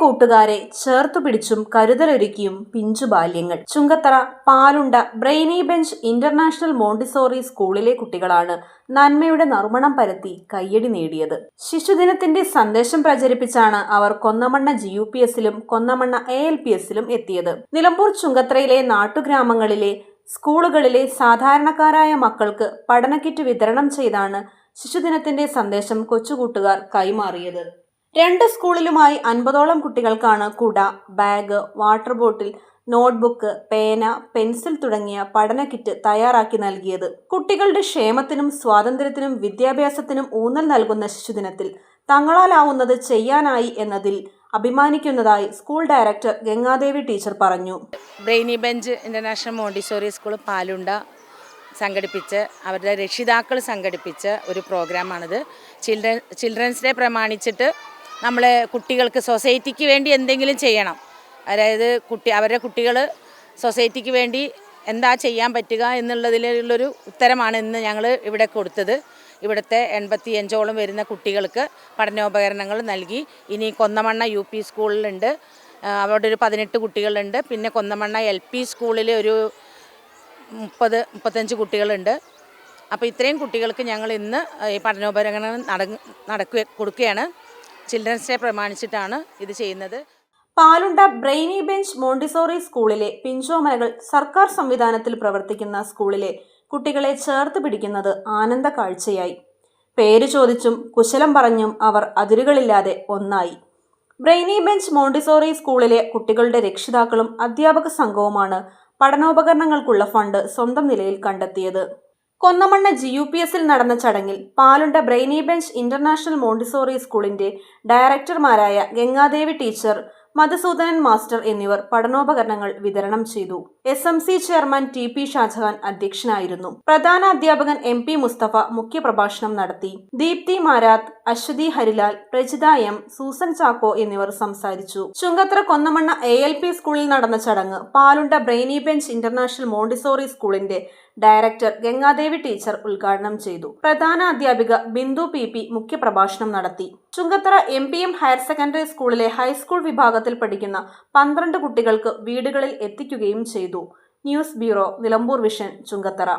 കൂട്ടുകാരെ ചേർത്തുപിടിച്ചും കരുതലൊരുക്കിയും പിഞ്ചു ബാല്യങ്ങൾ. Chungathara Palunda Brainy Bench International Montessori സ്കൂളിലെ കുട്ടികളാണ് നന്മയുടെ നറുമണം പരത്തി കയ്യടി നേടിയത്. ശിശുദിനത്തിന്റെ സന്ദേശം പ്രചരിപ്പിച്ചാണ് അവർ കൊന്നമണ്ണ ജി യു പി എസിലും കൊന്നമണ്ണ എ എൽ പി എസിലും എത്തിയത്. നിലമ്പൂർ ചുങ്കത്തറയിലെ നാട്ടുഗ്രാമങ്ങളിലെ സ്കൂളുകളിലെ സാധാരണക്കാരായ മക്കൾക്ക് പഠനക്കിറ്റ് വിതരണം ചെയ്താണ് ശിശുദിനത്തിന്റെ സന്ദേശം കൊച്ചുകൂട്ടുകാർ കൈമാറിയത്. രണ്ട് സ്കൂളിലുമായി അൻപതോളം കുട്ടികൾക്കാണ് കുട ബാഗ് വാട്ടർ ബോട്ടിൽ നോട്ട്ബുക്ക് പേന പെൻസിൽ തുടങ്ങിയ പഠന കിറ്റ് തയ്യാറാക്കി നൽകിയത്. കുട്ടികളുടെ ക്ഷേമത്തിനും സ്വാതന്ത്ര്യത്തിനും വിദ്യാഭ്യാസത്തിനും ഊന്നൽ നൽകുന്ന ശിശുദിനത്തിൽ തങ്ങളാലാവുന്നത് ചെയ്യാനായി എന്നതിൽ അഭിമാനിക്കുന്നതായി സ്കൂൾ ഡയറക്ടർ ഗംഗാദേവി ടീച്ചർ പറഞ്ഞു. Brainy bench international montessori school Palunda സംഘടിപ്പിച്ച് അവരുടെ രക്ഷിതാക്കൾ സംഘടിപ്പിച്ച ഒരു പ്രോഗ്രാമാണിത്. ചിൽഡ്രൻ ചിൽഡ്രൻസ് ഡേ പ്രമാണിച്ചിട്ട് നമ്മൾ കുട്ടികൾക്ക് സൊസൈറ്റിക്ക് വേണ്ടി എന്തെങ്കിലും ചെയ്യണം. അതായത് കുട്ടി അവരുടെ കുട്ടികൾ സൊസൈറ്റിക്ക് വേണ്ടി എന്താ ചെയ്യാൻ പറ്റുക എന്നുള്ളതിലുള്ളൊരു ഉത്തരമാണ് ഇന്ന് ഞങ്ങൾ ഇവിടെ കൊടുത്തത്. ഇവിടുത്തെ എൺപത്തി അഞ്ചോളം വരുന്ന കുട്ടികൾക്ക് പഠനോപകരണങ്ങൾ നൽകി. ഇനി കൊന്നമണ്ണ യു പി സ്കൂളിലുണ്ട്. അവിടെ ഒരു പതിനെട്ട് കുട്ടികളുണ്ട്. പിന്നെ കൊന്നമണ്ണ എൽ പി സ്കൂളിൽ ഒരു മുപ്പത് മുപ്പത്തഞ്ച് കുട്ടികളുണ്ട്. അപ്പോൾ ഇത്രയും കുട്ടികൾക്ക് ഞങ്ങൾ ഇന്ന് ഈ പഠനോപകരണങ്ങൾ നട നടക്കുക കൊടുക്കുകയാണ്. ചിൽഡ്രൻസ് ഡേ പ്രമാണിച്ചിട്ടാണ് ഇത് ചെയ്യുന്നത്. പാലുണ്ട ബ്രെയിനി ബെഞ്ച് മോണ്ടിസോറി സ്കൂളിലെ പിഞ്ചോമനകൾ സർക്കാർ സംവിധാനത്തിൽ പ്രവർത്തിക്കുന്ന സ്കൂളിലെ കുട്ടികളെ ചേർത്ത് പിടിക്കുന്നത് ആനന്ദ കാഴ്ചയായി. പേര് ചോദിച്ചും കുശലം പറഞ്ഞും അവർ അതിരുകളില്ലാതെ ഒന്നായി. ബ്രെയിനി ബെഞ്ച് മോണ്ടിസോറി സ്കൂളിലെ കുട്ടികളുടെ രക്ഷിതാക്കളും അധ്യാപക സംഘവുമാണ് പഠനോപകരണങ്ങൾക്കുള്ള ഫണ്ട് സ്വന്തം നിലയിൽ കണ്ടെത്തിയത്. കൊന്നമണ്ണ ജി യു പി എസിൽ നടന്ന ചടങ്ങിൽ Palunda Brainy Bench International Montessori സ്കൂളിന്റെ ഡയറക്ടർമാരായ ഗംഗാദേവി ടീച്ചർ മധുസൂദനൻ മാസ്റ്റർ എന്നിവർ പഠനോപകരണങ്ങൾ വിതരണം ചെയ്തു. S M C chairman T P Shajahan അധ്യക്ഷനായിരുന്നു. പ്രധാന അധ്യാപകൻ എം പി മുസ്തഫ മുഖ്യപ്രഭാഷണം നടത്തി. ദീപ്തി മാരാത്ത് അശ്വതി ഹരിലാൽ പ്രജിത എം സൂസൻ ചാക്കോ എന്നിവർ സംസാരിച്ചു. Chungathara Konnamanna A L P സ്കൂളിൽ നടന്ന ചടങ്ങ് Palunda brainy bench international montessori സ്കൂളിന്റെ ഡയറക്ടർ ഗംഗാദേവി ടീച്ചർ ഉദ്ഘാടനം ചെയ്തു. പ്രധാന അധ്യാപിക ബിന്ദു പി പി മുഖ്യപ്രഭാഷണം നടത്തി. Chungathara M P M higher secondary സ്കൂളിലെ ഹൈസ്കൂൾ വിഭാഗത്തിൽ പഠിക്കുന്ന പന്ത്രണ്ട് കുട്ടികൾക്ക് വീടുകളിൽ എത്തിക്കുകയും ചെയ്തു. News bureau Nilambur vision Chungathara.